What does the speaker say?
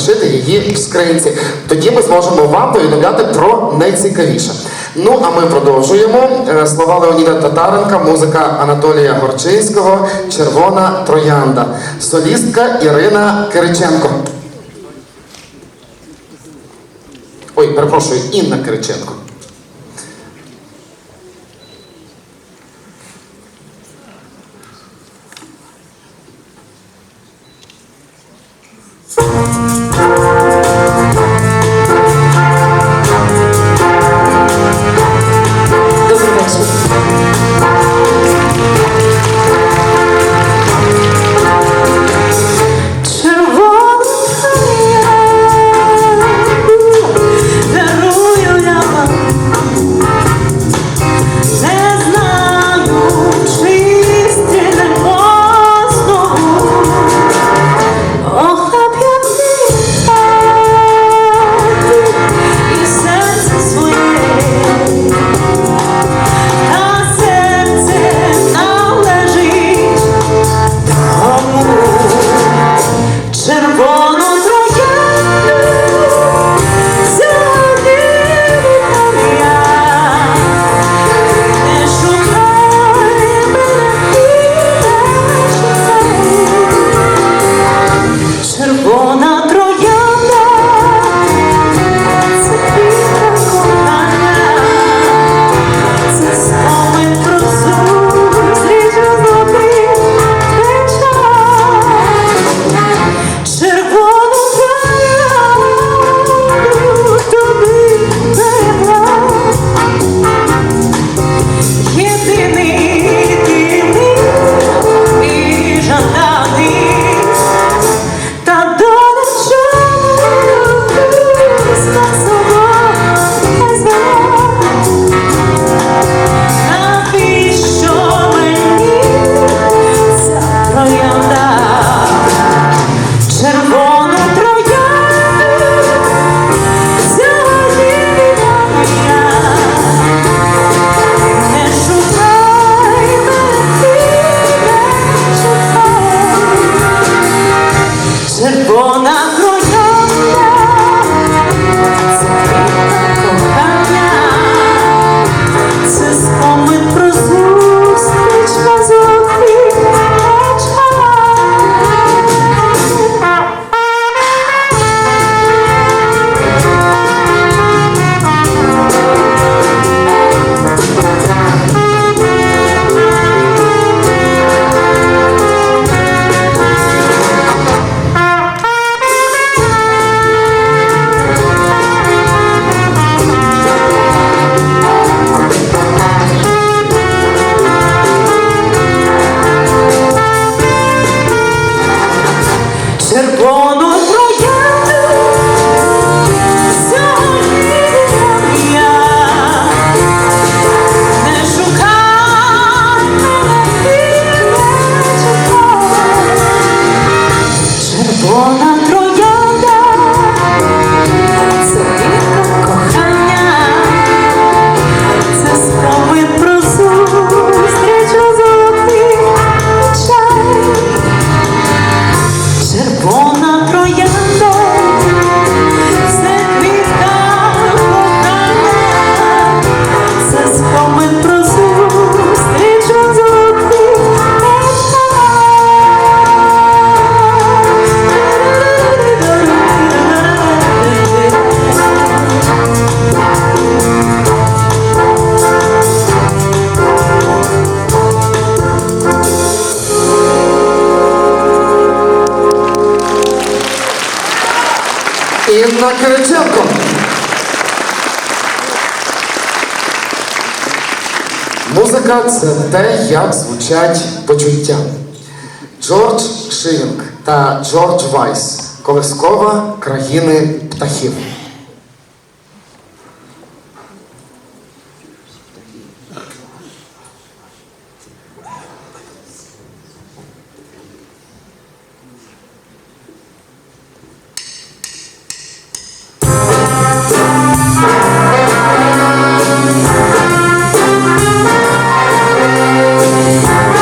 лишити її в скринці. Тоді ми зможемо вам повідомляти про найцікавіше. Ну а ми продовжуємо. Е, слова Леоніда Татаренка, музика Анатолія Горчинського, Червона Троянда, солістка Ірина Кириченко. Ой, перепрошую, Інна Кириченко. Ірина Кириченко. Музика це те, як звучать почуття. Джордж Шилінг та Джордж Вайс колискова країни птахів.